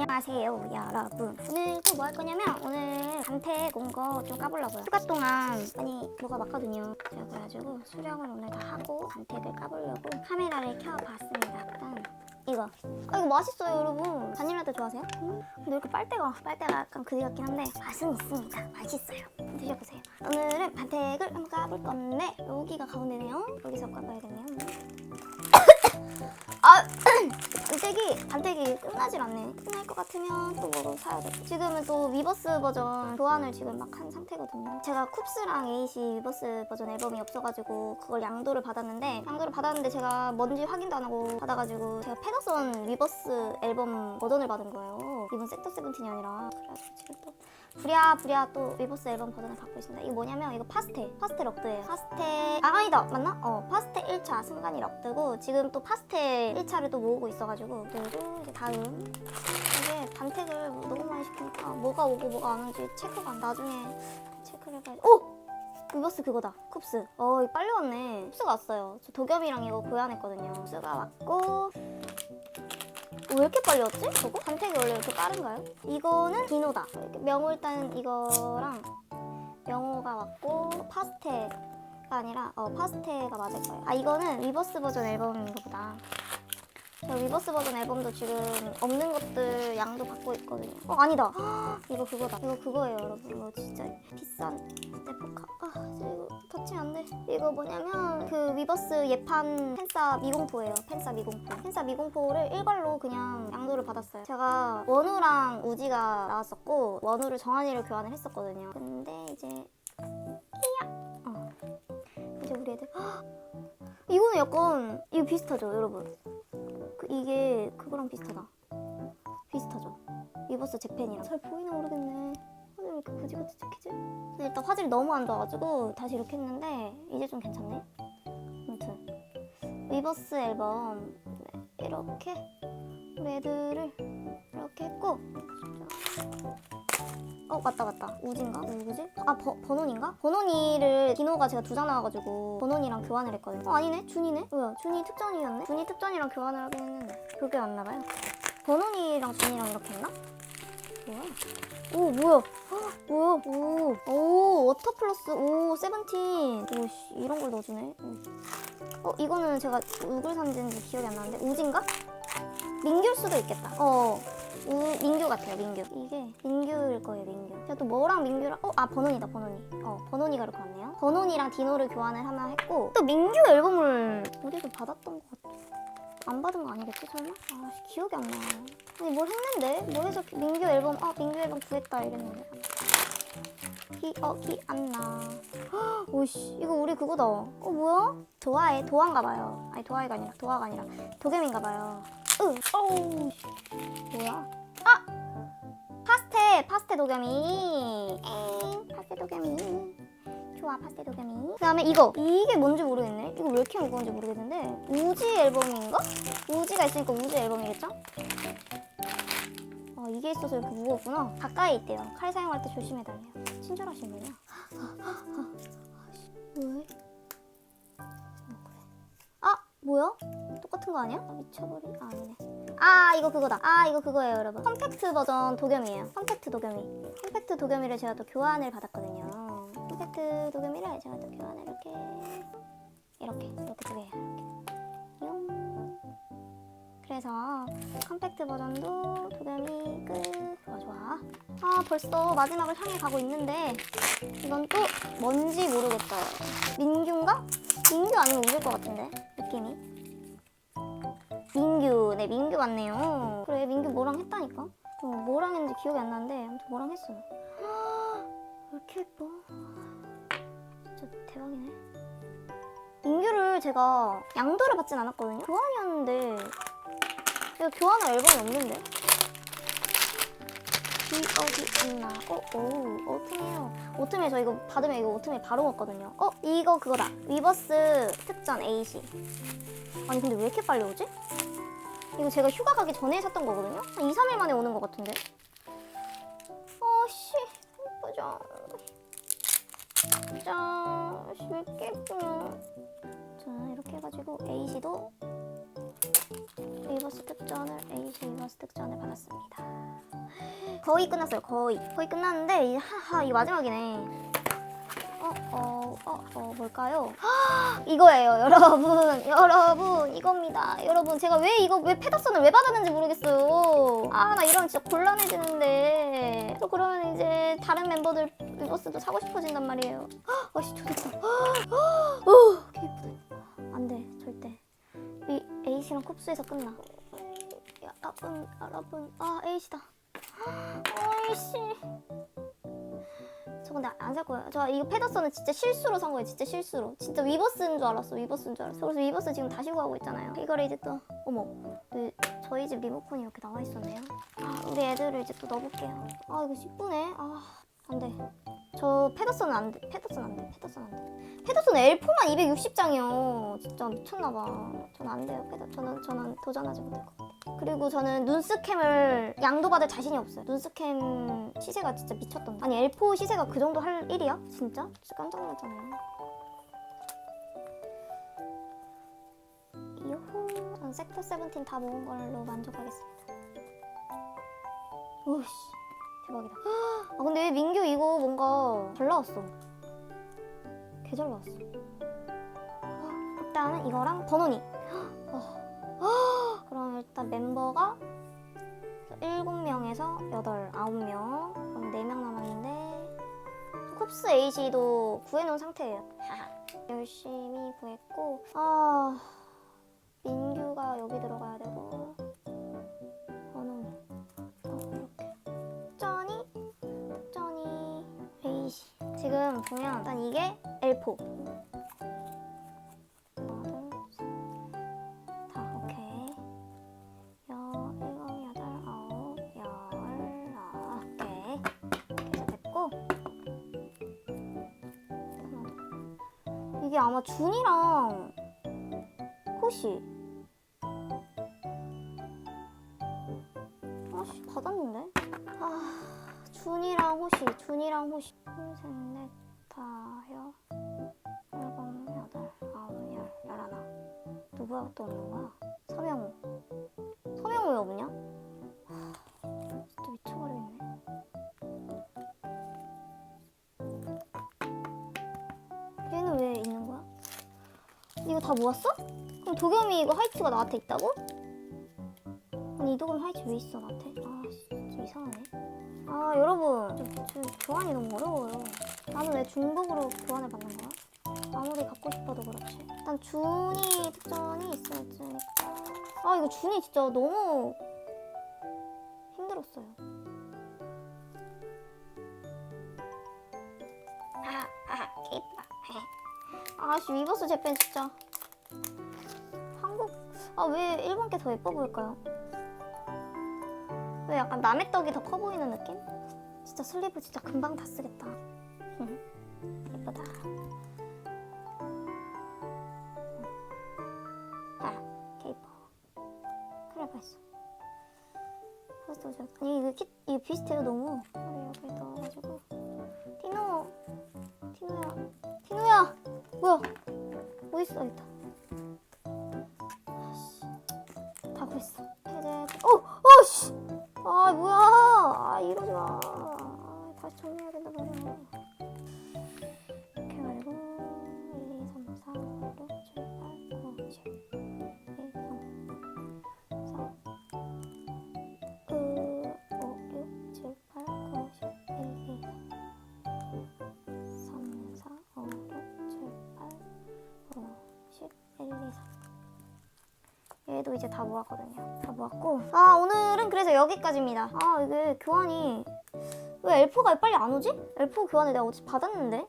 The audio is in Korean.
안녕하세요 여러분. 오늘 또 뭐 할 거냐면 오늘 강택 온거 좀 까보려고요. 휴가 동안 많이 뭐가 많거든요. 그래가지고 수령을 오늘 다 하고 강택을 까보려고 카메라를 켜봤습니다. 일단 이거. 아 이거 맛있어요 여러분. 바닐라도 좋아하세요? 음? 근데 이렇게 빨대가 빨대가 약간 그지 같긴 한데 맛은 있습니다. 맛있어요. 드셔보세요. 오늘은 반택을 한번 까볼 건데 여기가 가운데네요. 여기서 까봐야겠네요 아 반택이 반택이 끝나질 않네. 끝날 것 같으면 또 뭐로 사야 돼? 지금은 또 위버스 버전 교환을 지금 막 한 상태거든요. 제가 쿱스랑 에이시 위버스 버전 앨범이 없어가지고 그걸 양도를 받았는데 양도를 받았는데 제가 뭔지 확인도 안 하고 받아가지고 제가 페더선 위버스 앨범 버전을 받은 거예요. 이번 섹터 세븐틴이 아니라. 그래가지고 지금 또 부랴부랴 또 위버스 앨범 버전을 받고 있습니다. 이거 뭐냐면 이거 파스텔 파스텔 럭드예요. 파스텔 아 아니다. 맞나? 어 파스텔 1차 순간이 럭드고 지금 또 파스텔 1차를 또 모으고 있어가지고 그리고 이제 다음 이게 단택을 너무 많이 시키니까 뭐가 오고 뭐가 안 오는지 체크가 안- 나중에 체크를 해봐야지 오! 위버스 그거다. 쿱스. 어 빨리 왔네. 쿱스가 왔어요. 저 도겸이랑 이거 교환했거든요. 쿱스가 왔고. 왜 이렇게 빨리 왔지? 저거? 단택이 원래 이렇게 빠른가요? 이거는 디노다. 이렇게 명호 일단 이거랑 명호가 왔고 파스텔가 아니라 어 파스텔가 맞을 거예요 아 이거는 리버스 버전 앨범인가 보다 저 리버스 버전 앨범도 지금 없는 것들 양도 받고 있거든요. 어 아니다. 이거 그거다. 이거 그거예요, 여러분. 이거 진짜 비싼 스테포카. 아 이거 터치 안 돼. 이거 뭐냐면 그 위버스 예판 펜사 미공포예요. 펜사 미공포. 펜사 미공포를 일괄로 그냥 양도를 받았어요. 제가 원우랑 우지가 나왔었고 원우를 정한이를 교환을 했었거든요. 근데 이제 이야. 어. 이제 우리 애들. 헉! 이거는 약간 이거 비슷하죠, 여러분. 그 이게 그거랑 비슷하다. 비슷하죠. 리버스 재팬이랑 잘 보이나 모르겠네. 화질 왜 이렇게 그지같이 찍히지? 근데 일단 화질이 너무 안 좋아가지고 다시 이렇게 했는데 이제 좀 괜찮네. 아무튼 리버스 앨범 네, 이렇게 우리 애들을 이렇게 했고 어 맞다 맞다. 우진가? 누구지? 아 버, 버논인가? 버논이를 디노가 제가 두 장 나와가지고 버논이랑 교환을 했거든요. 어 아니네. 준이네? 뭐야 준이 특전이었네? 준이 특전이랑 교환을 하긴 했는데. 그게 왔나봐요. 버논이랑 준이랑 이렇게 했나? 뭐야? 오 뭐야? 헉, 뭐야? 오, 오 워터 플러스 오 세븐틴. 오 씨 이런 걸 넣어주네. 음. 어 이거는 제가 누굴 산지인지 기억이 안 나는데 우진가? 민규일 수도 있겠다. 어 우, 민규 같아요, 민규. 이게 민규일 거예요, 민규. 제가 또 뭐랑 민규랑, 어, 아, 번원이다, 번원이. 어, 번원이가 이렇게 왔네요. 번원이랑 디노를 교환을 하나 했고, 또 민규 앨범을 우리도 받았던 것 같아. 안 받은 거 아니겠지, 설마? 아, 씨, 기억이 안 나. 아니, 뭘 했는데? 뭐 해서 민규 앨범, 아, 민규 앨범 구했다, 이랬는데. 기억이 안 나. 헉, 오이씨, 이거 우리 그거다. 어, 뭐야? 도화의, 도화인가 봐요. 아니, 도화이가 아니라, 도화가 아니라, 도겸인가 봐요. 으, 어우, 뭐야? 아! 파스텔! 파스텔 도겸이! 에잉, 파스텔 도겸이. 좋아, 파스텔 도겸이. 그 다음에 이거. 이게 뭔지 모르겠네. 이거 왜 이렇게 무거운지 모르겠는데. 우지 앨범인가? 우지가 있으니까 우지 앨범이겠죠? 어, 이게 있어서 이렇게 무거웠구나. 가까이 있대요. 칼 사용할 때 조심해 달래요. 친절하시네요. 왜? 아, 뭐야? 똑같은 거 아니야? 아, 미쳐버리. 아, 아니네. 아 이거 그거다 아 이거 그거예요 여러분 컴팩트 버전 도겸이에요 컴팩트 도겸이 컴팩트 도겸이를 제가 또 교환을 받았거든요 컴팩트 도겸이를 제가 또 교환을 이렇게 이렇게 이렇게 두 개예요 이렇게 용. 그래서 컴팩트 버전도 도겸이 끝 좋아 좋아 아 벌써 마지막을 향해 가고 있는데 이건 또 뭔지 모르겠어요 민규인가? 민규 아니면 우길 것 같은데 느낌이 민규, 네 민규 맞네요. 그래 민규 뭐랑 했다니까. 어, 뭐랑 했는지 기억이 안 나는데 아무튼 뭐랑 했어요. 왜 이렇게 예뻐? 진짜 대박이네. 민규를 제가 양도를 받진 않았거든요. 교환이었는데 이거 교환할 앨범이 없는데. 기억이 안 나. 어, 오, 오트메요. 오트메 저 이거 받으면 이거 오트메 바로 먹거든요. 어, 이거 그거다. 위버스 특전 AC. 아니 근데 왜 이렇게 빨리 오지? 이거 제가 휴가 가기 전에 샀던 거거든요? 한 2, 3일 만에 오는 것 같은데 짠 씨, 왜 이렇게 예쁘냐 자 이렇게 해가지고 A씨도 리버스 특전을 AC 리버스 특전을 받았습니다 거의 끝났어요. 거의 거의 끝났는데 이 하하 이 마지막이네. 어, 어, 어, 어, 뭘까요? 이거예요, 여러분. 여러분, 이겁니다. 여러분, 제가 왜 이거, 왜 페더슨을 왜 받았는지 모르겠어요. 아, 나 이러면 진짜 곤란해지는데. 또 그러면 이제 다른 멤버들 리버스도 사고 싶어진단 말이에요. 아씨, 좋겠다. 어, 개 예쁘다. 안 돼, 절대. 이 에이시랑 쿱스에서 끝나. 여러분, 여러분. 아, 에이시다. 에이시. 저 근데 안 살 거예요. 저 이거 페더슨은 진짜 실수로 산 거예요. 진짜 실수로. 진짜 위버스인 줄 알았어. 위버스인 줄 알았어. 그래서 위버스 지금 다시 구하고 있잖아요. 이거를 이제 또 어머, 그 저희 집 리모컨이 이렇게 나와 있었네요. 아, 우리 애들을 이제 또 넣어볼게요. 아 이거 10분에 아안 돼. 저 페더슨은 안 돼. 페더슨 안 돼. 페더슨 안 돼. 페더슨 L4만 260장이요. 진짜 미쳤나 봐. 전 안 돼요. 페더 저는 저는 도전하지 못할 것 같아요. 그리고 저는 눈스캠을 양도받을 자신이 없어요. 눈스캠 시세가 진짜 미쳤던데. 아니 L4 시세가 그 정도 할 일이야? 진짜? 진짜 깜짝 놀랐잖아요. 이후 전 섹터 세븐틴 다 모은 걸로 만족하겠습니다. 오씨 대박이다. 아 근데 왜 민규 이거 뭔가 잘 나왔어. 개 잘 나왔어. 일단은 이거랑 번호니. 일단 멤버가 7명에서 8, 9명. 그럼 4명 남았는데 쿱스 H도 구해놓은 상태예요. 열심히 구했고 아 민규가 여기 들어가야 되고 번호니. 어, 이렇게. 쩌니 쩌니 H 지금 보면 일단 이게 L4 하 이게 아마 준이랑 호시. 아씨 받았는데? 아 준이랑 호시 준이랑 호시. 둘셋넷 다여 일곱 여덟 아홉 열 열하나. 누구야? 또 없는 거야? 서명우 이거 다 모았어? 그럼 도겸이 이거 화이트가 나한테 있다고? 아니 이도겸 화이트 왜 있어 나한테? 아 진짜 이상하네 아 여러분 저, 저 교환이 너무 어려워요 나는 왜 중복으로 교환을 받는 거야? 아무리 갖고 싶어도 그렇지 일단 준이 특전이 있어야 되니까 아 이거 준이 진짜 너무 힘들었어요 아씨 위버스 재팬 진짜 한국 아 왜 일본 게 더 예뻐 보일까요? 왜 약간 남의 떡이 더 커 보이는 느낌? 진짜 슬리브 진짜 금방 다 쓰겠다. 예쁘다. 아, 뻔했어. 퍼스트 오션. 아니 이거 키, 이거 비슷해요 너무. 여기 넣어 뭐야? 어디 있어? 있다. 아씨, 다 구했어. 해제. 어, 어 씨. 아 뭐야 아 이러지 마 아, 다시 정리해야 된단 말이야 1, 2, 3 얘도 이제 다 모았거든요. 다 모았고. 아, 오늘은 그래서 여기까지입니다. 아, 이게 교환이. 왜 L4가 빨리 안 오지? L4 교환을 내가 어차피 받았는데?